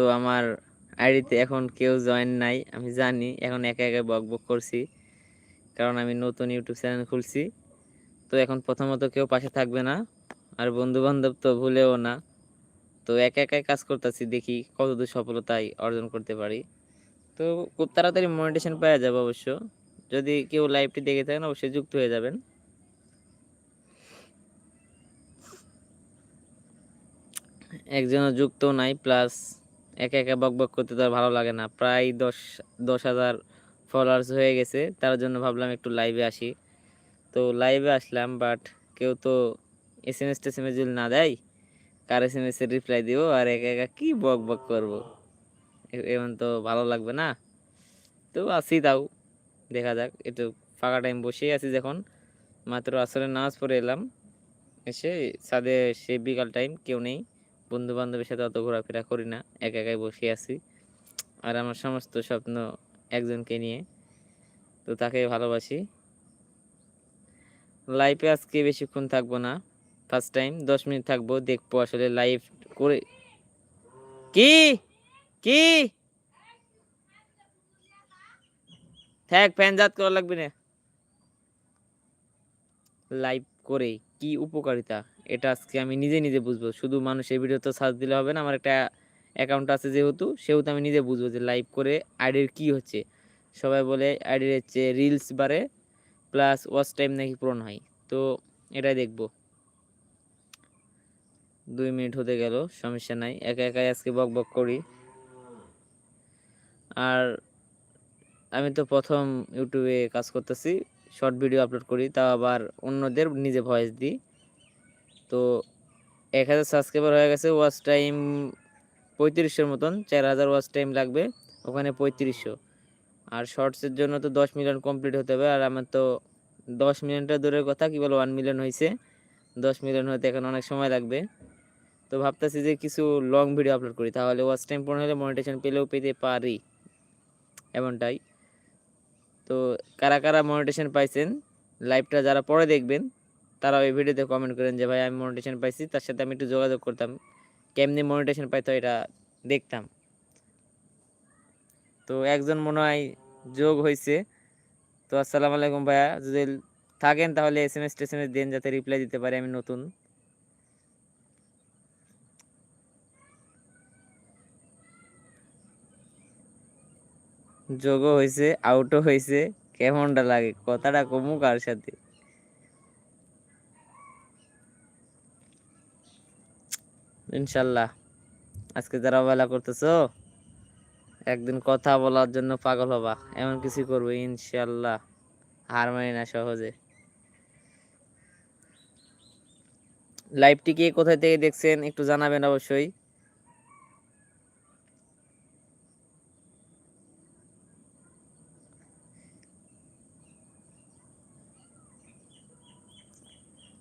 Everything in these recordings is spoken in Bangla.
তো আমার আইডিতে এখন কেউ জয়েন নাই, আমি জানি, এখন একা একা বক বক করছি, কারণ আমি নতুন ইউটিউব চ্যানেল খুলছি, তো এখন প্রথমত কেউ পাশে থাকবে না, আর বন্ধু বান্ধব তো ভুলেও না, তো একা একাই কাজ করতেছি, দেখি কতদূর সফলতায় অর্জন করতে পারি, তো খুব তাড়াতাড়ি মনিটেশন পাওয়া যাবে অবশ্য, যদি কেউ লাইভটি দেখে থাকেন অবশ্যই যুক্ত হয়ে যাবেন। একজনও যুক্ত নাই প্লাস একা একা বক বক করতে তো আর ভালো লাগে না। প্রায় দশ দশ হাজার ফলোয়ার্স হয়ে গেছে, তার জন্য ভাবলাম একটু লাইভে আসি। তো লাইভে আসলাম বাট কেউ তো এস এম এস টেসএমএস যদি না দেয়, কার এস এম এস এর রিপ্লাই দিব? আর একা একা কি বক বক করব? এমন তো ভালো লাগবে না। তো আসি তাও, দেখা যাক, একটু ফাঁকা টাইম বসেই আছি যখন। মাত্র আসলে নামাজ পড়ে এলাম, এসে ছাদে সে বিকাল টাইম কেউ নেই। বন্ধু বান্ধবের সাথে অত ঘোরাফেরা করি না, একা একাই বসে আছি। আর আমার সমস্ত স্বপ্ন একজনকে নিয়ে, তো তাকে ভালোবাসি। লাইভে আজকে বেশিক্ষণ থাকব না ফার্স্ট টাইম দশ মিনিট থাকব, দেখব আসলে লাইভ করে কি? কি? থাক ফ্যান জাত করা লাগবে না। লাইভ করে কি উপকারিতা? এটা আজকে আমি নিজে নিজে বুঝব। শুধু মানুষের ভিডিও তো সার্চ দিলে হবে না, আমার একটা অ্যাকাউন্ট আছে যেহেতু, সেহেতু আমি নিজে বুঝব যে লাইভ করে আইডির কি হচ্ছে। সবাই বলে আইডির হচ্ছে রিলস বাড়ে প্লাস ওয়াচ টাইম নাকি পূরণ হয়। তো এটাই দেখব। দুই মিনিট হতে গেল, সমস্যা নাই। একা একাই আজকে বক বক করি। আর আমি তো প্রথম ইউটিউবে কাজ করতেছি শর্ট ভিডিও আপলোড করি, তাও আবার অন্যদের নিজে ভয়েস দিই। তো এক হাজার সাবস্ক্রাইবার হয়ে গেছে ওয়াচ টাইম পঁয়ত্রিশশোর মতন, চার হাজার ওয়াচ টাইম লাগবে, ওখানে পঁয়ত্রিশশো। আর শর্টসের জন্য তো দশ মিলিয়ন কমপ্লিট হতে হবে, আর আমার তো দশ মিলিয়নটা দূরের কথা, কি বলো ওয়ান মিলিয়ন হয়েছে দশ মিলিয়ন হতে এখন অনেক সময় লাগবে। তো ভাবতেছি যে কিছু লং ভিডিও আপলোড করি, তাহলে ওয়াচ টাইম পূর্ণ হলে মনিটেশন পেলেও পেতে পারি, এমনটাই। তো কারা কারা মনিটেশন পাইছেন লাইভটা যারা পরে দেখবেন তারা ওই ভিডিওতে কমেন্ট করেন যে, ভাই, আমি মনিটেশন পাইছি, তার সাথে আমি একটু যোগাযোগ করতাম। কেমনি মনিটেশন পাইতো এটা দেখতাম। তো একজন মনে হয় যোগ হয়েছে তো আসসালামু আলাইকুম ভাইয়া, যদি থাকেন তাহলে এস এম এস টেসএমএস দেন, যাতে রিপ্লাই দিতে পারি আমি নতুন। যোগও হয়েছে আউটও হয়েছে কেমনটা লাগে? কথাটা কমুক কার সাথে। ইনশাল্লাহ। আজকে যারা অবহেলা করতেছো, একদিন কথা বলার জন্য পাগল হবা। এমন কিছু করব ইনশাল্লাহ। হার মানি না সহজে। লাইভটি কে কোথায় থেকে দেখছেন একটু জানাবেন অবশ্যই।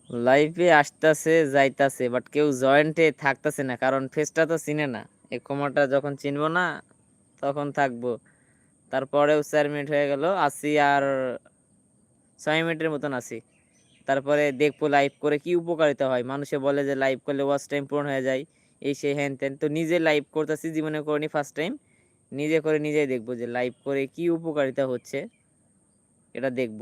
লাইভে আসতেছে, যাইতাছে বাট কেউ জয়েন্টে থাকতেছে না, কারণ ফেসটা তো চিনে না। এই কমাটা যখন চিনবো না, তখন থাকব। তারপরেও চার মিনিট হয়ে গেল, আসি আর ছয় মিনিটের মতন আসি। তারপরে দেখব লাইভ করে কি উপকারিতা হয়। মানুষে বলে যে লাইভ করলে ওয়াচ টাইম পূরণ হয়ে যায়। এই সেই হ্যান ত্যান তো নিজে লাইভ করতেছি, জীবনে করিনি ফার্স্ট টাইম নিজে করে নিজেই দেখব যে লাইভ করে কি উপকারিতা হচ্ছে। এটা দেখব।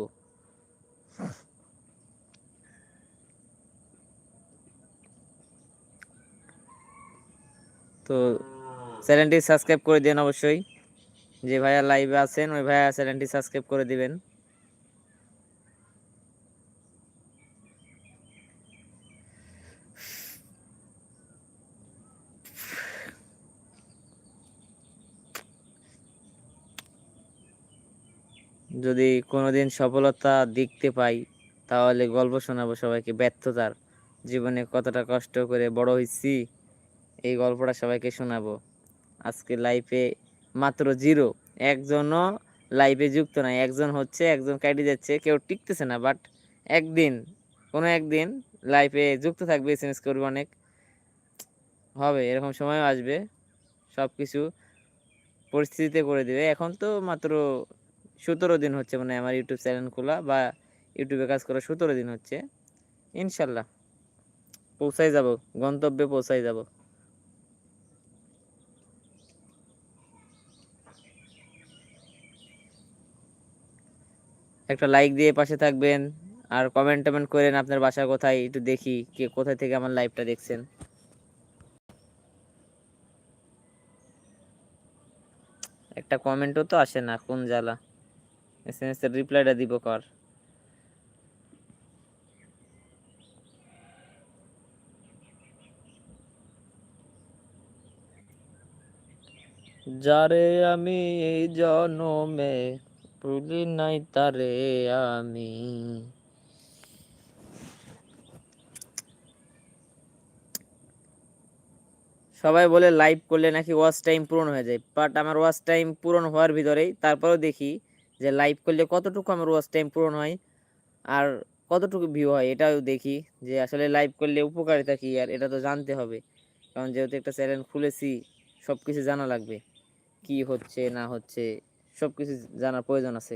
তো চ্যানেলটি সাবস্ক্রাইব করে দেন অবশ্যই। যে ভাইয়া লাইভে আছেন, ওই ভাইয়া চ্যানেলটি সাবস্ক্রাইব করে দিবেন। যদি কোনোদিন সফলতা দেখতে পাই, তাহলে গল্প শোনাবো সবাইকে ব্যর্থতার। জীবনে কতটা কষ্ট করে বড় হয়েছি এই গল্পটা সবাইকে শোনাবো। আজকে লাইফে মাত্র জিরো একজনও লাইফে যুক্ত নাই একজন হচ্ছে, একজন কাটি যাচ্ছে। কেউ টিকতেছে না বাট একদিন, কোনো একদিন লাইফে যুক্ত থাকবে এস করবে অনেক। হবে, এরকম সময়ও আসবে। সব কিছু পরিস্থিতিতে করে দেবে। এখন তো মাত্র সতেরো দিন হচ্ছে মানে আমার ইউটিউব চ্যানেল খোলা বা ইউটিউবে কাজ করা সতেরো দিন হচ্ছে। ইনশাল্লাহ। পৌঁছাই যাব, গন্তব্যে পৌঁছাই যাব। একটা লাইক দিয়ে পাশে থাকবেন আর কমেন্ট টমেন্ট করেন আপনার বাসা কোথায়, একটু দেখি কে কোথায় থেকে আমার লাইভটা দেখছেন। একটা কমেন্টও তো আসে না, কোন জ্বালা। এস এম এস এর রিপ্লাইটা দিব কর? যারে আমি জনমে ভুলি নাই তারে আমি। সবাই বলে লাইভ করলে নাকি ওয়াচ টাইম পূরণ হয়ে যায় বাট আমার ওয়াচ টাইম পূরণ হওয়ার ভিতরেই তারপরেও দেখি যে লাইভ করলে কতটুকু আমার ওয়াচ টাইম পূরণ হয় আর কতটুকু ভিউ হয় এটাও দেখি যে আসলে লাইভ করলে উপকারিতা কি আর এটা তো জানতে হবে। কারণ যেহেতু একটা চ্যানেল খুলেছি সব কিছু জানা লাগবে, কি হচ্ছে না হচ্ছে। সব কিছু জানার প্রয়োজন আছে।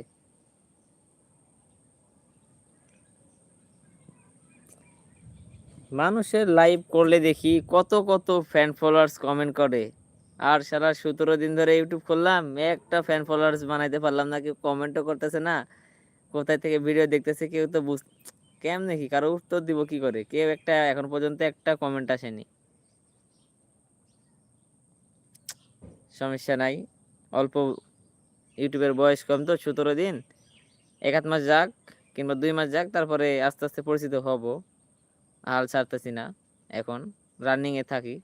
মানুষের লাইভ করলে দেখি কত কত ফ্যান ফলোয়ার্স কমেন্ট করে। আর সারা সতেরো দিন ধরে ইউটিউব করলাম একটা ফ্যান ফলোয়ার্স বানাইতে পারলাম না, কেউ কমেন্টও করতেছে না। কোথায় থেকে ভিডিও দেখতেছে কেউ তো বুঝ, কেমনে কি? কারও উত্তর দিব কি করে? কেউ একটা, এখন পর্যন্ত একটা কমেন্ট আসেনি। সমস্যা নাই, অল্প ইউটিউবের বয়স কম তো, সতেরো দিন। এক মাস যাক কিংবা দুই মাস যাক, তারপরে আস্তে আস্তে পরিচিত হব। হাল ছাড়তেছি না, এখন রানিংয়ে থাকি।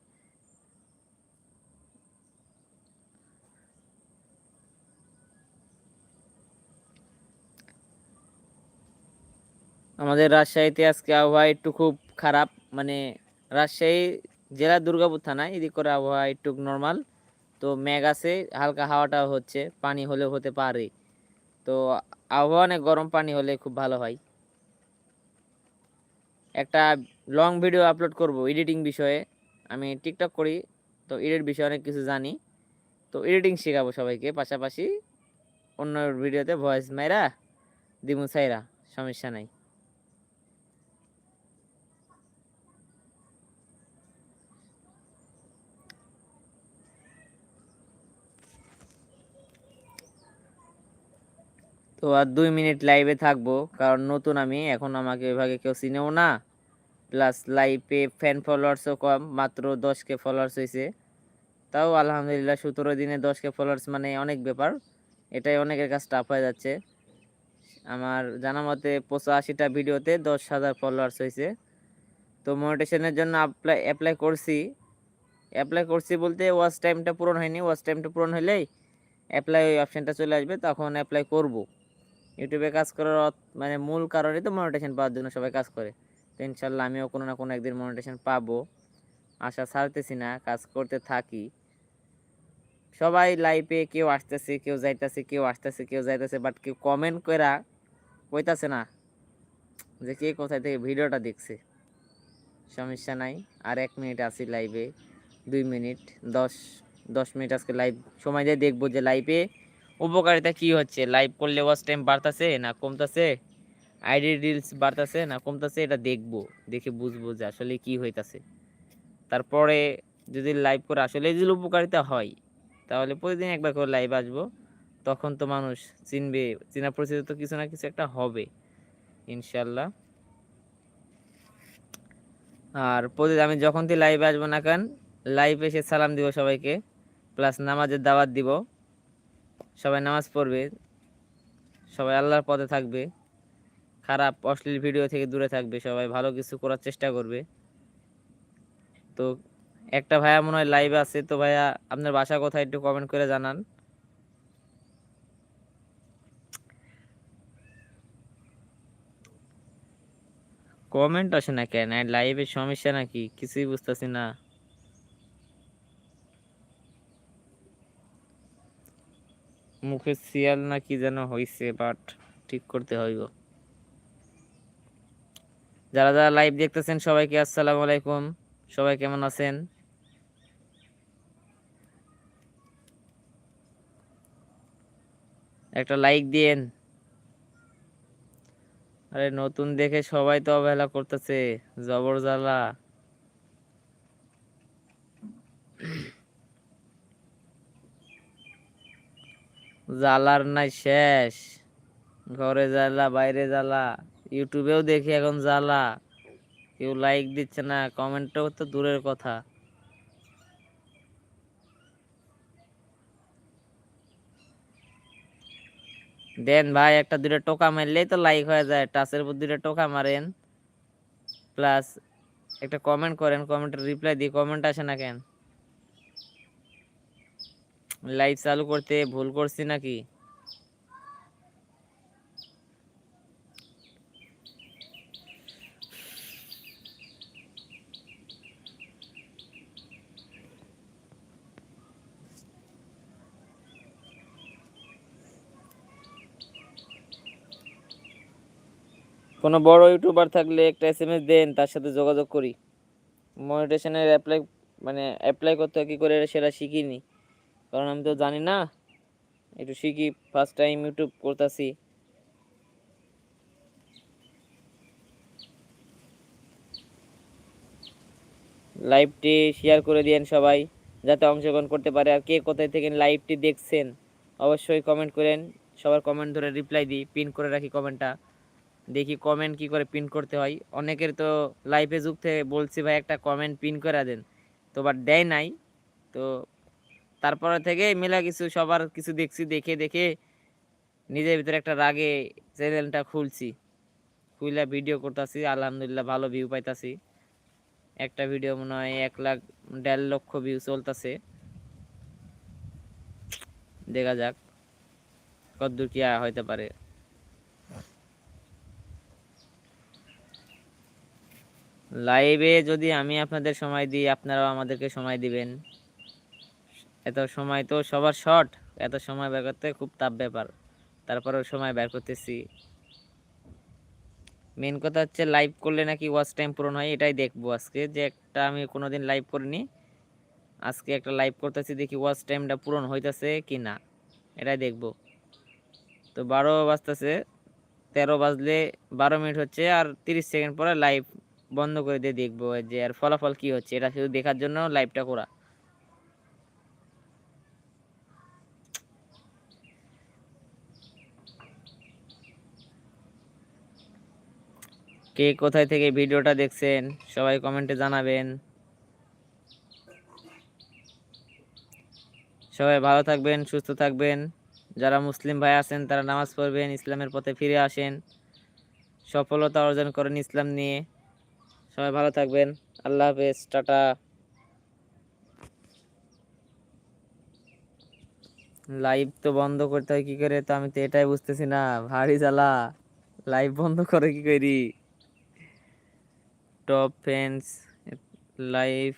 আমাদের রাজশাহীতে আজকে আবহাওয়া একটু খুব খারাপ মানে রাজশাহী জেলা দুর্গাপুর থানায়, এদিক করে আবহাওয়া একটু নর্মাল তো মেঘ আছে, হালকা হাওয়াটা হচ্ছে, পানি হলেও হতে পারে। তো আবহাওয়া অনেক গরম, পানি হলে খুব ভালো হয়। একটা লং ভিডিও আপলোড করব এডিটিং বিষয়ে। আমি টিকটক করি, তো এডিট বিষয়ে অনেক কিছু জানি। তো এডিটিং শেখাবো সবাইকে, পাশাপাশি অন্য ভিডিওতে ভয়েস মাইরা দিমু সাইরা সমস্যা নাই। তো আর দুই মিনিট লাইভে থাকব, কারণ নতুন আমি, এখন আমাকে এভাবে কেউ চিনেও না। প্লাস লাইভে ফ্যান ফলোয়ার্সও কম, মাত্র দশ কে ফলোয়ার্স হয়েছে তাও আলহামদুলিল্লাহ সতেরো দিনে দশ কে ফলোয়ার্স মানে অনেক ব্যাপার। এটাই অনেকের কাছে টাফ হয়ে যাচ্ছে। আমার জানা মতে পঁচাশিটা ভিডিওতে দশ হাজার ফলোয়ার্স হয়েছে তো মনিটেশনের জন্য অ্যাপ্লাই অ্যাপ্লাই করছি। অ্যাপ্লাই করছি বলতে ওয়াচ টাইমটা পূরণ হয়নি। ওয়াচ টাইমটা পূরণ হলেই অ্যাপ্লাই ওই অপশানটা চলে আসবে, তখন অ্যাপ্লাই করব। ইউটিউবে কাজ করার মানে মূল কারণই তো মনিটেশন পাওয়ার জন্য সবাই কাজ করে। তো ইনশাল্লাহ আমিও কোনো না কোনো একদিন মনিটেশন পাবো। আশা ছাড়তেছি না, কাজ করতে থাকি। সবাই লাইভে কেউ আসতেছে, কেউ যাইতেছে, কেউ আসতেছে, কেউ যাইতেছে বাট কেউ কমেন্ট করা কইতাছে না যে কে কোথায় থেকে ভিডিওটা দেখছে। সমস্যা নাই, আর এক মিনিট আছি লাইভে দুই মিনিট দশ দশ মিনিট আজকে লাইভ সময় দিয়ে দেখব যে লাইভে উপকারিতা কি হচ্ছে? লাইভ করলে ওয়াচ টাইম বাড়তাছে না কমতাছে? আইডি রিলস বাড়তাছে না কমতাছে? এটা দেখব, দেখে বুঝব যে আসলে কি হইতাছে। তারপরে যদি লাইভ করে আসলে যদি উপকারিতা হয়, তাহলে প্রতিদিন একবার করে লাইভ আসব। তখন তো মানুষ চিনবে চেনা পরিচিত তো কিছু না কিছু একটা হবে ইনশাল্লাহ আর প্রতিদিন আমি যখন থেকে লাইভে আসব না কেন লাইভ এসে সালাম দিব সবাইকে প্লাস নামাজের দাওয়াত দিব। সবাই নামাজ পড়বে, সবাই আল্লাহর পথে থাকবে, খারাপ, অশ্লীল ভিডিও থেকে দূরে থাকবে, সবাই ভালো কিছু করার চেষ্টা করবে। তো একটা ভাইয়া মনে হয় লাইভে আছে, তো ভাইয়া আপনার বাসা কোথায় একটু কমেন্ট করে জানান। কমেন্ট আসে না কেন? লাইভে সমস্যা নাকি? কিছুই বুঝতেছি না। মুখে সিয়াল না কি যেন হয়েছে বাট ঠিক করতে হইব যারা যারা লাইভ দেখতেছেন সবাইকে আসসালামু আলাইকুম। সবাই কেমন আছেন? একটা লাইক দিয়েন। আরে নতুন দেখে সবাই তো অবহেলা করতেছে জবর জ্বালার নাই শেষ। ঘরে জ্বালা, বাইরে জ্বালা। ইউটিউবেও দেখি এখন জ্বালা। কেউ লাইক দিচ্ছে না কমেন্টও তো দূরের কথা। দেন ভাই, একটা দুটো টোকা মারলেই তো লাইক হয়ে যায়। টাচের উপর দুটো টোকা মারেন। প্লাস একটা কমেন্ট করেন কমেন্টের রিপ্লাই দিই কমেন্ট আসে না কেন? লাইভ চালু করতে ভুল করছি নাকি? কোনো বড় ইউটিউবার থাকলে একটা এস এম এস দেন, তার সাথে যোগাযোগ করি। মনিটেশনের অ্যাপ্লাই মানে অ্যাপ্লাই করতে কী করে সেটা শিখিনি। কারণ আমি তো জানি না, একটু শিখি ফার্স্ট টাইম ইউটিউব করতেছি। লাইভটি শেয়ার করে দিয়েন সবাই, যাতে অংশগ্রহণ করতে পারে। আর কে কোথায় থেকে লাইভটি দেখছেন, অবশ্যই কমেন্ট করেন। সবার কমেন্ট ধরে রিপ্লাই দিই পিন করে রাখি কমেন্টটা দেখি কমেন্ট কি করে পিন করতে হয়। অনেকের তো লাইভে যুক্তে বলছি, ভাই, একটা কমেন্ট পিন করে দেন। তো বাট দেয় নাই। তো তারপরে থেকে মেলা কিছু সবার কিছু দেখছি, দেখে দেখে নিজের ভিতরে একটা রাগে চ্যানেলটা খুলছি। খুইলা ভিডিও করতেছি, আলহামদুলিল্লাহ ভালো ভিউ পাইতাছি। একটা ভিডিও মনে হয় এক লাখ, দেড় লক্ষ ভিউ চলতেছে। দেখা যাক কতদূর কি হইতে পারে। লাইভে যদি আমি আপনাদের সময় দিই, আপনারাও আমাদেরকে সময় দিবেন। এত সময় তো সবার শর্ট, এত সময় বের করতে খুব তাপ ব্যাপার। তারপরেও সময় বের করতেছি। মেন কথা হচ্ছে লাইভ করলে নাকি ওয়াচ টাইম পূরণ হয়, এটাই দেখব আজকে। যে একটা আমি কোনোদিন লাইভ করিনি, আজকে একটা লাইভ করতেছি, দেখি ওয়াচ টাইমটা পূরণ হইতেছে কি না এটাই দেখব। তো বারো বাজতেছে, তেরো বাজলে বারো মিনিট হচ্ছে আর তিরিশ সেকেন্ড পরে লাইভ বন্ধ করে দিয়ে দেখব যে আর ফলাফল কি হচ্ছে, এটা শুধু দেখার জন্য লাইভটা করা। কে কোথায় থেকে ভিডিওটা দেখছেন, সবাই কমেন্টে জানাবেন। সবাই ভালো থাকবেন, সুস্থ থাকবেন। যারা মুসলিম ভাই আছেন, তারা নামাজ পড়বেন, ইসলামের পথে ফিরে আসেন। সফলতা অর্জন করেন ইসলাম নিয়ে। সবাই ভালো থাকবেন। আল্লাহ হাফেজ, টাটা। লাইভ তো বন্ধ করতে হয় কি করে? তো আমি তো এটাই বুঝতেছি না। ভারী জ্বালা। লাইভ বন্ধ করে কি করি? টপ ফ্যান্স লাইভ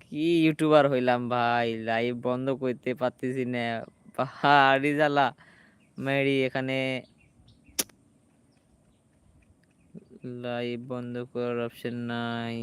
কি ইউটিউবার হইলাম ভাই লাইভ বন্ধ করতে পারতেছি না। পাহাড়ি জ্বালা। মেরি, এখানে লাইভ বন্ধ করার অপশন নাই।